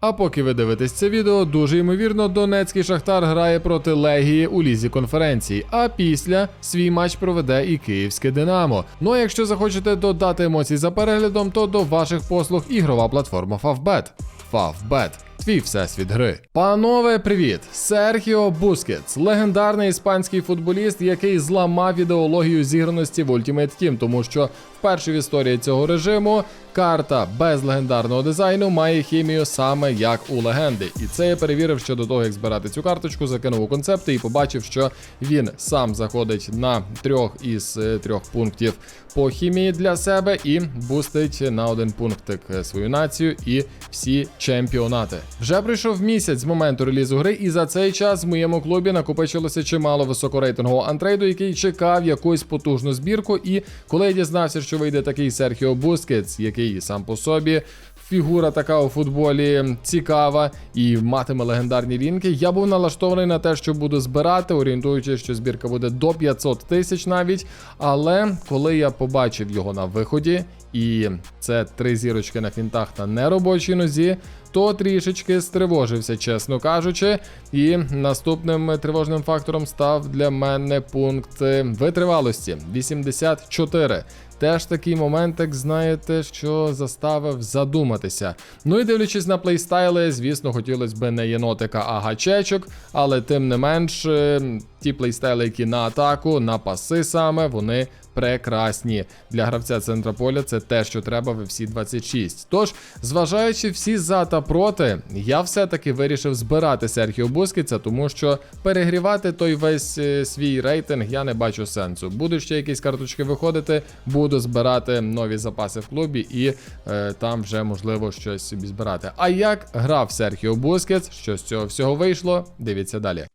А поки ви дивитесь це відео, дуже ймовірно, Донецький Шахтар грає проти Легії у лізі конференції, а після свій матч проведе і Київське Динамо. Ну а якщо захочете додати емоцій за переглядом, то до ваших послуг ігрова платформа Favbet. Favbet. Твій всесвіт гри. Панове, привіт! Серхіо Бускетс, легендарний іспанський футболіст, який зламав ідеологію зіграності в Ultimate Team, тому що вперше в історії цього режиму карта без легендарного дизайну має хімію саме як у легенди. І це я перевірив ще до того, як збирати цю карточку, закинув у концепти і побачив, що він сам заходить на трьох із е, трьох пунктів по хімії для себе і бустить на один пунктик е, свою націю і всі чемпіонати. Вже пройшов місяць з моменту релізу гри, і за цей час в моєму клубі накопичилося чимало високорейтингового антрейду, який чекав якусь потужну збірку. І коли я дізнався, що вийде такий Серхіо Бускетс, який сам по собі. Фігура така у футболі цікава і матиме легендарні лінки. Я був налаштований на те, що буду збирати, орієнтуючись, що збірка буде до 500 тисяч навіть. Але коли я побачив його на виході, і це три зірочки на фінтах та неробочій нозі, то трішечки стривожився, чесно кажучи. І наступним тривожним фактором став для мене пункт е, витривалості 84. Теж такий моментик, знаєте, що заставив задуматися. Ну і дивлячись на плейстайли, звісно, хотілося б не єнотика, а гачечок, але тим не менш, е, ті плейстайли, які на атаку, на паси саме, вони прекрасні. Для гравця центра поля це те, що треба в всі 26. Тож, зважаючи всі за та проти, я все-таки вирішив збирати Серхіо Бускіца, тому що перегрівати той весь е, свій рейтинг я не бачу сенсу. Будуть ще якісь карточки виходити, буду збирати нові запаси в клубі і е, там вже можливо щось собі збирати. А як грав Серхіо Бускетс, що з цього всього вийшло, дивіться далі.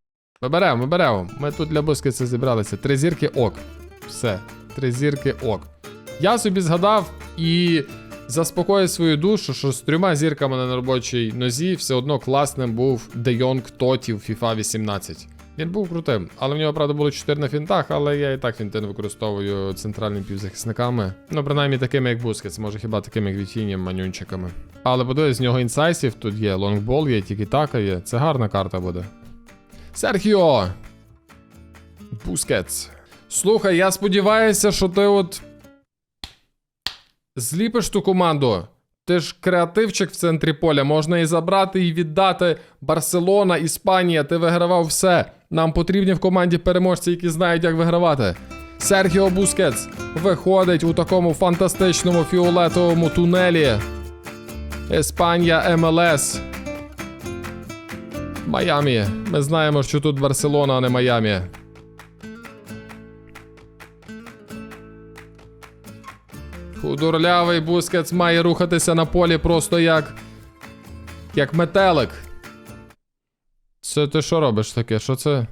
Виберемо, виберемо. Ми тут для Бускетса зібралися. Три зірки ок. Все, три зірки ок. Я собі згадав і заспокоїв свою душу, що з трьома зірками на робочій нозі все одно класним був Де Йонг Тоті в FIFA 18. Він був крутим, але в нього, правда, було 4 на фінтах, але я і так фінти не використовую центральними півзахисниками. Ну, принаймні такими, як Бускетс, може хіба такими, як Вітінєм, манюнчиками. Але подивись, з нього інсайсів тут є, лонгбол є, тільки така є. Це гарна карта буде. Серхіо! Бускетс. Слухай, я сподіваюся, що ти от. Зліпиш ту команду. Ти ж креативчик в центрі поля, можна і забрати, і віддати. Барселона, Іспанія, ти вигравав все. Нам потрібні в команді переможці, які знають, як вигравати. Серхіо Бускетс виходить у такому фантастичному фіолетовому тунелі. Іспанія МЛС. Майамі. Ми знаємо, що тут Барселона, а не Майамі. Худорлявий Бускетс має рухатися на полі просто як. як метелик. Це ти що робиш таке? Що це?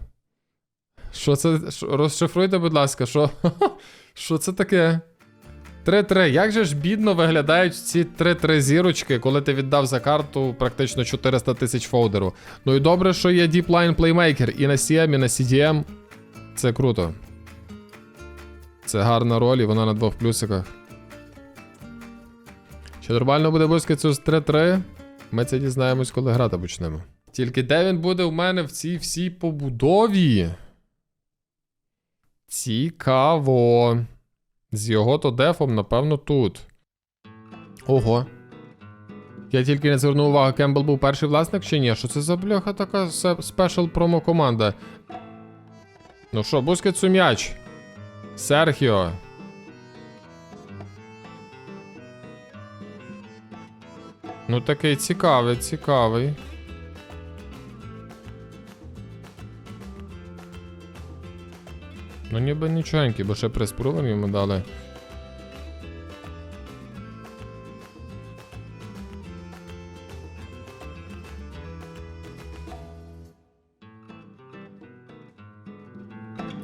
Що це? Розшифруйте, будь ласка, що. Що це таке? 3-3. Як же ж бідно виглядають ці 3-3 зірочки, коли ти віддав за карту практично 400 тисяч фолдеру. Ну і добре, що є Deep Line Playmaker і на CM, і на CDM. Це круто. Це гарна роль, і вона на двох плюсиках. Чи нормально буде Бускетсу з 3-3? Ми це дізнаємось, коли грати почнемо. Тільки де він буде у мене в цій всій побудові? Цікаво. З його то дефом, напевно, тут. Ого. Я тільки не звернув увагу, Кембл був перший власник чи ні? Що це за бляха така спешл промо команда? Ну що, Бускетсу м'яч. Серхіо. Ну такий цікавий, цікавий. Ну ніби нічогенький, бо ще приспрувом йому дали.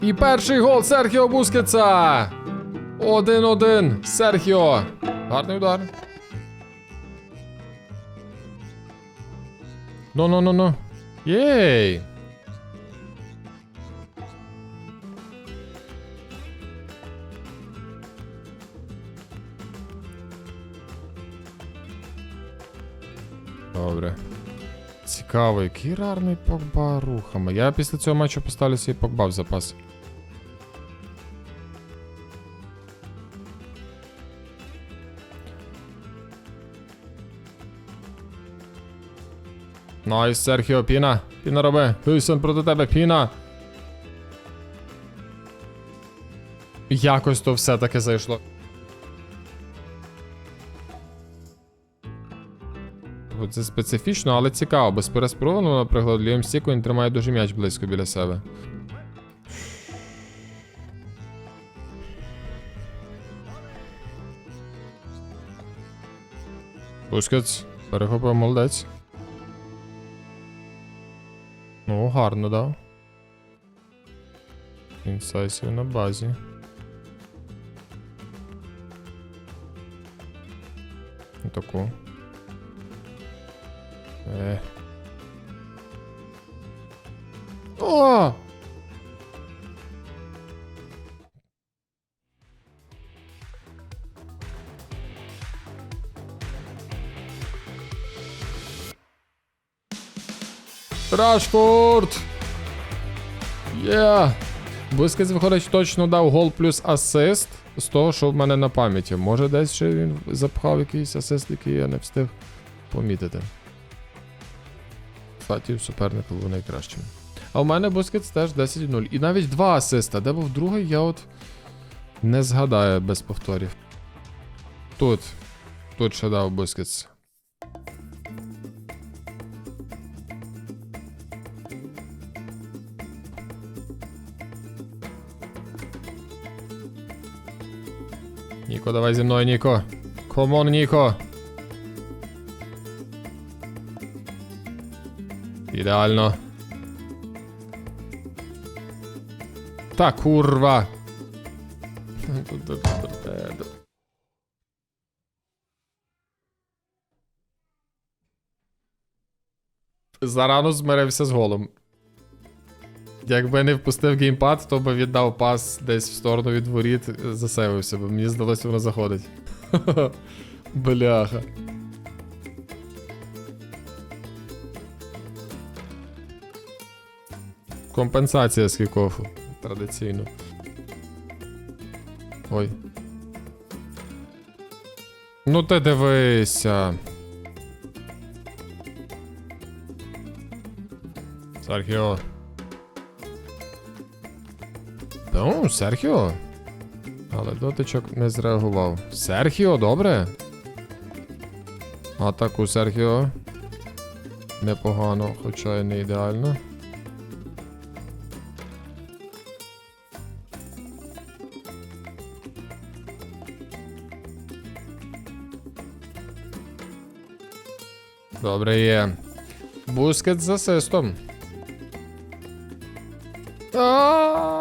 І перший гол Серхіо Бускетса! 1-1. Серхіо. Гарний удар. Ну-ну-ну-ну. Єй! Добре. Цікаво, який рарний Погба рухами. Я після цього матчу поставлю свій Погба в запас. Найс, Серхіо, Піна. Піна роби. Хюйсон проти тебе, Піна. Якось то все-таки зайшло. Це специфічно, але цікаво. Без переспробованого, наприклад, Ліам Стіку він тримає дуже м'яч близько біля себе. Бускетс, перехопив молодець. Гарно дав. Інсайсів на базі. Таку. Е. О! Рашфорд! Є! Блискець виходить точно дав гол плюс асист з того, що в мене на пам'яті. Може десь ще він запхав якийсь асист, який я не встиг помітити. Фатів суперник був найкращим. А у мене Бускетс теж 10-0. І навіть два асиста. Де був другий, я от не згадаю без повторів. Тут. Тут ще дав Бускетс. Ніко, давай зі мною, Ніко. Комон, Ніко. Ідеально. Та курва. Зарано змирився з голом. Якби не впустив геймпад, то би віддав пас десь в сторону від воріт, засейвився, бо мені здалося, воно заходить. Бляха. Компенсація з кікофу. Традиційно. Ой. Ну ти дивися. Серхіо. Ну, Серхіо. Але дотичок не зреагував. Серхіо, добре. Атаку Серхіо. Непогано, хоча й не ідеально. Добре є. Бускет з асистом. А!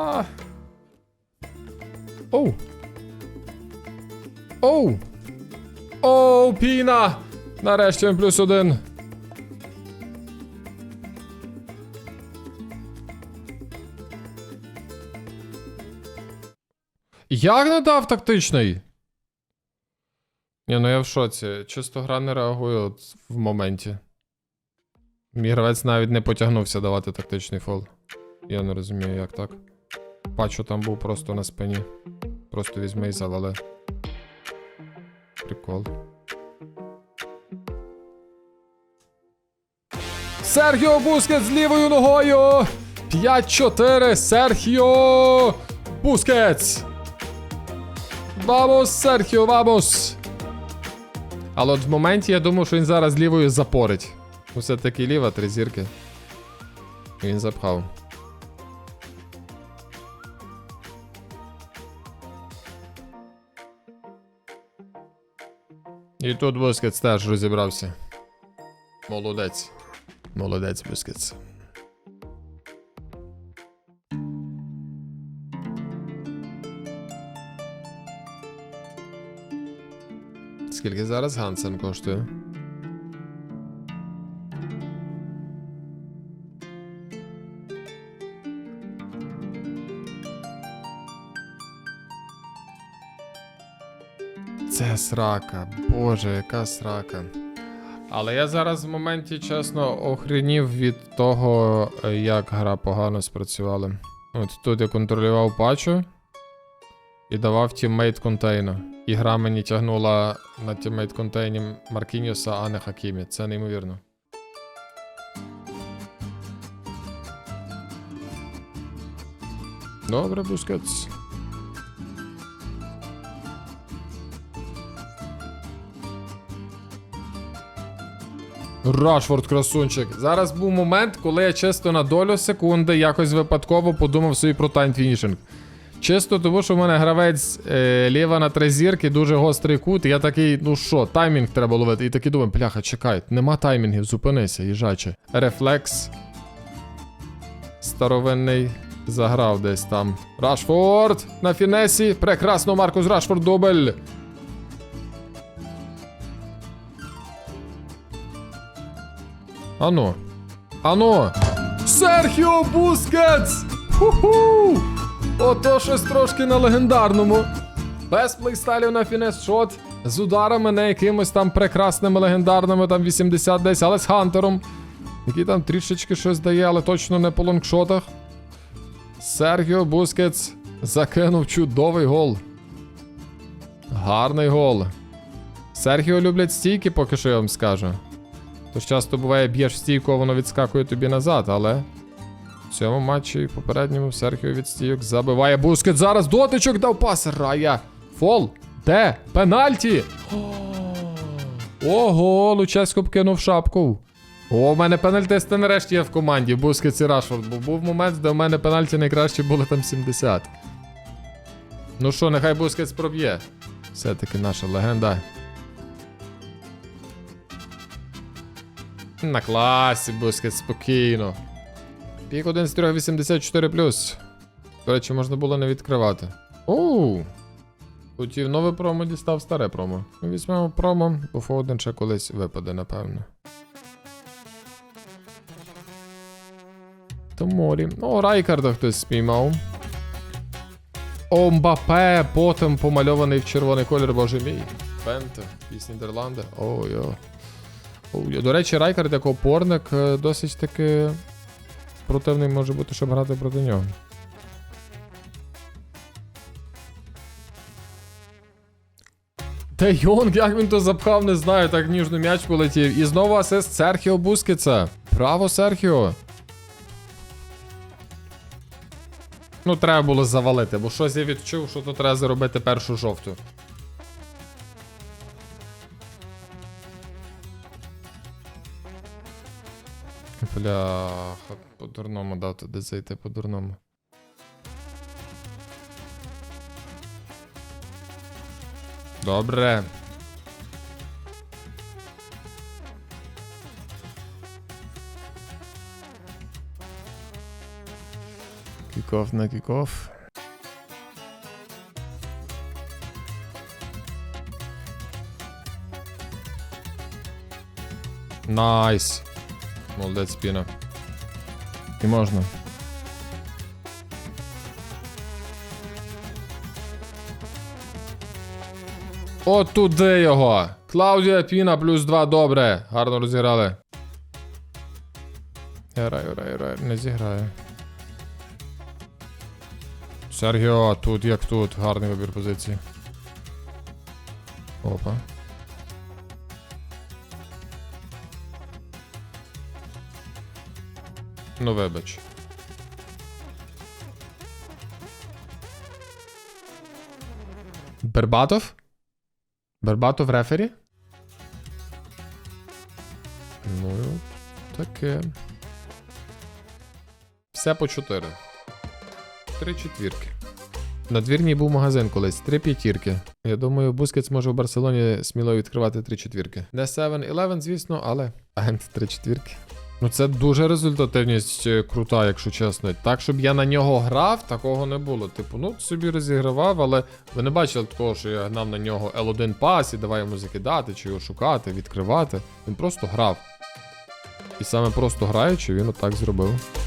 Оу. Оу. Оу, піна! Нарешті він плюс один. Як не дав тактичний? Ні, ну я в шоці. Чисто гра не реагує от в моменті. Мій гравець навіть не потягнувся давати тактичний фол. Я не розумію, як так. Пачо там був просто на спині. Просто візьми і завали. Прикол. Серхіо Бускет з лівою ногою! 5-4, Серхіо Бускетс! Вамос, Серхіо, вамос! Але от в моменті я думав, що він зараз лівою запорить. Ну, все-таки ліва, три зірки. Він запхав. І тут Бускетс теж розібрався. Молодець. Молодець, Бускетс. Скільки зараз Гансен коштує? Це срака, боже, яка срака. Але я зараз в моменті, чесно, охренів від того, е, як гра погано спрацювала. От тут я контролював пачу і давав тіммейт контейну. І гра мені тягнула на тіммейт контейні Маркіньоса, а не Хакімі. Це неймовірно. Добре, Бускетс. Рашфорд красунчик. Зараз був момент, коли я чисто на долю секунди якось випадково подумав собі про тайм-фінішинг. Чисто тому, що в мене гравець е, ліва на три зірки, дуже гострий кут. І я такий, ну що, таймінг треба ловити. І такий думаю, бляха, чекай, нема таймінгів, зупинися, їжаче. Рефлекс. Старовинний. Заграв десь там. Рашфорд на фінесі. Прекрасно, Маркус Рашфорд дубль. Ану. Ану. Серхіо Бускетс! Ху-ху! Ото щось трошки на легендарному. Без плейстайлів на фінес шот. З ударами не якимось там прекрасними легендарними, там 80 десь, але з Хантером. Який там трішечки щось дає, але точно не по лонгшотах. Серхіо Бускетс закинув чудовий гол. Гарний гол. Серхіо люблять стійки, поки що я вам скажу. Тож часто буває, б'єш в стійку, воно відскакує тобі назад, але в цьому матчі і попередньому Серхіо від стійок забиває Бускет. Зараз дотичок дав пас. Рая. Фол. Де? Пенальті. Ого, Лучесько б кинув шапку. О, в мене пенальтисти нарешті є в команді. Бускет і Рашфорд. Бо був момент, де в мене пенальті найкращі були там 70. Ну що, нехай Бускетс проб'є. Все-таки наша легенда. На класі, Бускет, спокійно. Пік 1 з 3 84 До речі, можна було не відкривати. Оу. Хотів нове промо, дістав старе промо. Ну, Візьмемо промо, бо Фоуден ще колись випаде, напевно. Томорі. О, Райкарда хтось спіймав. О, Мбапе, потім помальований в червоний колір, боже мій. Пенте, піс Нідерланди. Ой, о. Ой, До речі, Райкард як опорник е, досить таки противний може бути, щоб грати проти нього. Де Йонг, як він то запхав, не знаю, так ніжно м'яч полетів. І знову асист Серхіо Бускетса. Браво, Серхіо. Ну, треба було завалити, бо щось я відчув, що тут треба заробити першу жовту. Бляха, по-дурному дав туди зайти по-дурному. Добре. Кікоф на кікоф. Найс. Молодець спіна. І можна. От туди його. Клаудія Піна плюс 2, добре. Гарно розіграли. Граю, граю, граю. Не зіграю. Сергіо, тут як тут. Гарний вибір позиції. Опа. Ну, вибач. Бербатов? Бербатов рефері? Ну, таке. Все по 4. Три четвірки. На двірній був магазин колись, три п'ятірки. Я думаю, Бускетс може в Барселоні сміло відкривати три четвірки. Не 7-11, звісно, але агент три четвірки. Ну це дуже результативність е, крута, якщо чесно. Так, щоб я на нього грав, такого не було. Типу, ну собі розігравав, але ви не бачили такого, що я гнав на нього L1 пас і давай йому закидати, чи його шукати, відкривати. Він просто грав. І саме просто граючи, він отак зробив.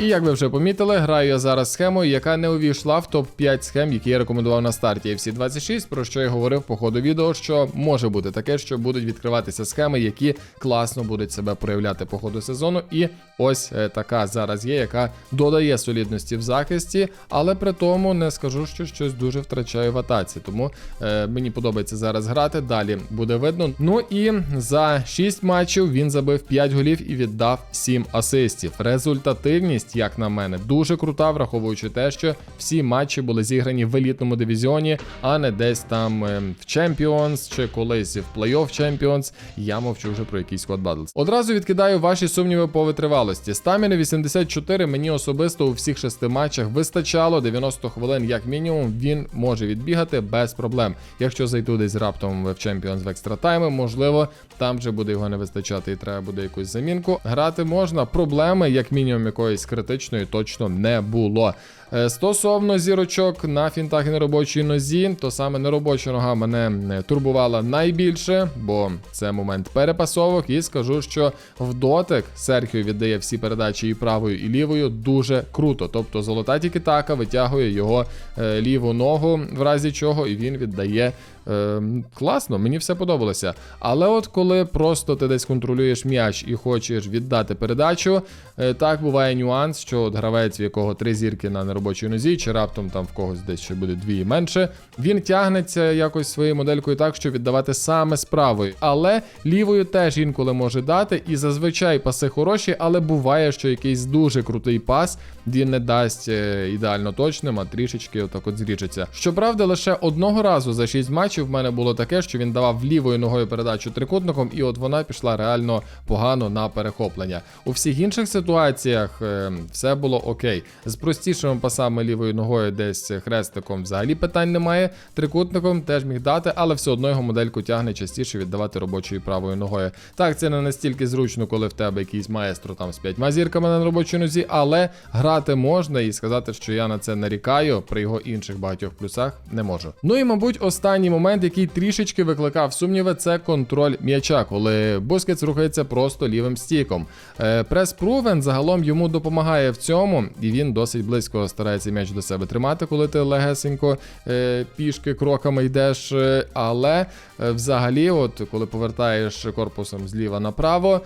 І як ви вже помітили, граю я зараз схемою, яка не увійшла в топ-5 схем, які я рекомендував на старті FC 26, про що я говорив по ходу відео, що може бути таке, що будуть відкриватися схеми, які класно будуть себе проявляти по ходу сезону. І ось е, така зараз є, яка додає солідності в захисті, але при тому не скажу, що щось дуже втрачаю в атаці. Тому е, мені подобається зараз грати. Далі буде видно. Ну і за 6 матчів він забив 5 голів і віддав 7 асистів. Результативність, як на мене, дуже крута, враховуючи те, що всі матчі були зіграні в елітному дивізіоні, а не десь там е, в Champions чи колись в Playoff Champions. Я мовчу вже про якийсь Squad Battles. Одразу відкидаю ваші сумніви по витривалості. Стаміни 84 мені особисто у всіх шести матчах вистачало 90 хвилин, як мінімум. Він може відбігати без проблем. Якщо зайду десь раптом в Champions в екстра тайми, можливо, там же буде його не вистачати і треба буде якусь замінку. Грати можна. Проблеми, як мінімум, якоїсь критичної точно не було. Е, Стосовно зірочок на фінтах і неробочій нозі, то саме неробоча нога мене е, турбувала найбільше, бо це момент перепасовок. І скажу, що в дотик Серхіо віддає всі передачі і правою, і лівою дуже круто. Тобто золота тікітака витягує його е, ліву ногу, в разі чого, і він віддає. Е, класно, мені все подобалося. Але от коли просто ти десь контролюєш м'яч і хочеш віддати передачу, е, так буває нюанс, що от гравець, в якого три зірки на неробочій нозі, чи раптом там в когось десь ще буде дві і менше, він тягнеться якось своєю моделькою так, що віддавати саме з правою. Але лівою теж інколи може дати, і зазвичай паси хороші, але буває, що якийсь дуже крутий пас він не дасть е, ідеально точним, а трішечки отак от зріжеться. Щоправда, лише одного разу за 6 матчів в мене було таке, що він давав лівою ногою передачу трикутником, і от вона пішла реально погано на перехоплення. У всіх інших ситуаціях е, все було окей. З простішими пасами лівою ногою, десь хрестиком взагалі питань немає. Трикутником теж міг дати, але все одно його модельку тягне частіше віддавати робочою правою ногою. Так, це не настільки зручно, коли в тебе якийсь маестро там з п'ятьма зірками на робочій нозі, але грати можна і сказати, що я на це нарікаю при його інших багатьох плюсах не можу. Ну і мабуть, останній момент, який трішечки викликав сумніви, це контроль м'яча, коли Бускетс рухається просто лівим стіком. Е, Прес Провен загалом йому допомагає в цьому, і він досить близько старається м'яч до себе тримати, коли ти легесенько е, пішки кроками йдеш. е, Але взагалі, от коли повертаєш корпусом зліва направо,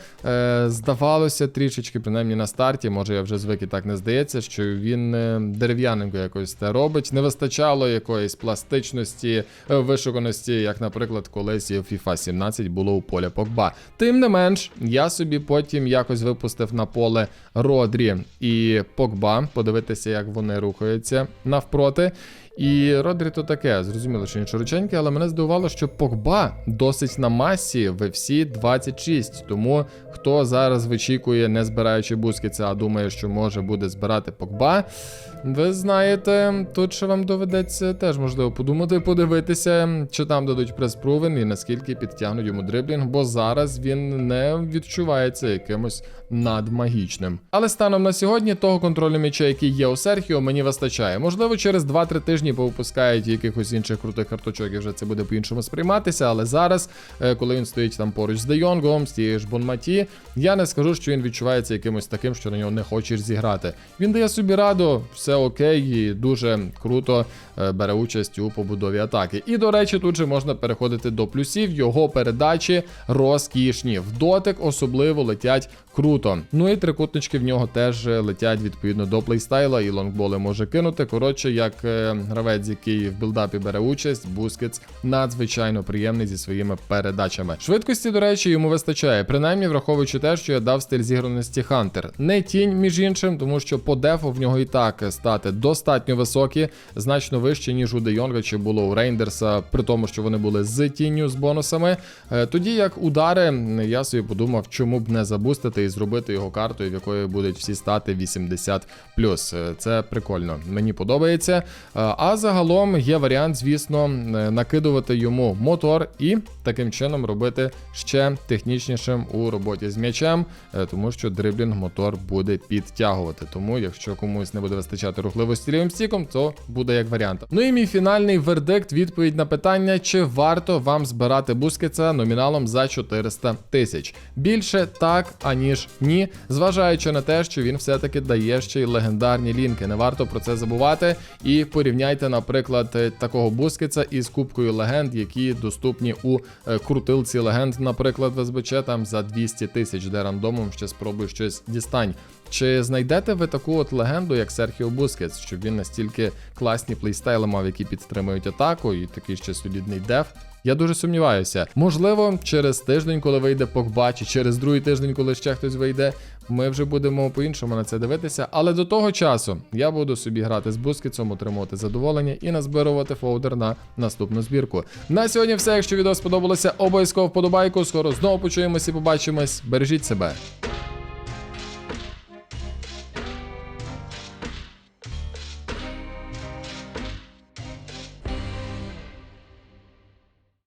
здавалося трішечки, принаймні на старті, може я вже звик і так не здається, що він е, дерев'яненько якось це робить. Не вистачало якоїсь пластичності, е, вишуканості, як, наприклад, колись в FIFA 17 було у поля Покба. Тим не менш, я собі потім якось випустив на поле Родрі і Покба, подивитися, як вони рухаються навпроти. І Родрі то таке, зрозуміло, що він широченький, але мене здивувало, що Погба досить на масі в всі 26. Тому хто зараз вичікує, не збираючи бускетса, а думає, що може буде збирати Погба. Ви знаєте, тут ще вам доведеться теж можливо подумати, подивитися, чи там дадуть прес-провен і наскільки підтягнуть йому дриблінг, бо зараз він не відчувається якимось надмагічним. Але станом на сьогодні того контролю м'яча, який є у Серхіо, мені вистачає. Можливо, через 2-3 тижні повипускають якихось інших крутих карточок, і вже це буде по-іншому сприйматися. Але зараз, е, коли він стоїть там поруч з Де Йонгом, з тією ж Бонматі, я не скажу, що він відчувається якимось таким, що на нього не хочеш зіграти. Він дає собі раду, все окей, і дуже круто бере участь у побудові атаки. І до речі, тут же можна переходити до плюсів. Його передачі розкішні. В дотик особливо летять круто. Ну і трикутнички в нього теж е, летять відповідно до плейстайла, і лонгболи може кинути. Коротше, як е, гравець, який в білдапі бере участь, Бускетс надзвичайно приємний зі своїми передачами. Швидкості, до речі, йому вистачає, принаймні враховуючи те, що я дав стиль зіграності Хантер. Не тінь, між іншим, тому що по дефу в нього і так стати достатньо високі, значно вище, ніж у Де Йонга чи було у Рейндерса, при тому, що вони були з тінню з бонусами. Е, Тоді як удари, я собі подумав, чому б не забустити і зробити його картою, в якої будуть всі стати 80 Е, Це прикольно, мені подобається. Е, А загалом є варіант, звісно, накидувати йому мотор і таким чином робити ще технічнішим у роботі з м'ячем, тому що дриблінг мотор буде підтягувати. Тому, якщо комусь не буде вистачати рухливості лівим стіком, то буде як варіант. Ну і мій фінальний вердикт, відповідь на питання, чи варто вам збирати бускетса номіналом за 400 тисяч. Більше так, аніж ні, зважаючи на те, що він все-таки дає ще й легендарні лінки. Не варто про це забувати. І порівняйте, наприклад, такого бускетса із кубкою легенд, які доступні у е, крутилці легенд, наприклад, в СБЧ там за 200 тисяч, де рандомом ще спробуй щось дістань. Чи знайдете ви таку от легенду, як Серхіо Бускетс, щоб він настільки класні плейстайли мав, які підтримують атаку, і такий ще солідний деф? Я дуже сумніваюся. Можливо, через тиждень, коли вийде Погба, чи через другий тиждень, коли ще хтось вийде, ми вже будемо по-іншому на це дивитися. Але до того часу я буду собі грати з Бускетсом, отримувати задоволення і назбирувати фоудер на наступну збірку. На сьогодні все. Якщо відео сподобалося, обов'язково вподобайку. Скоро знову почуємось і побачимось. Бережіть себе.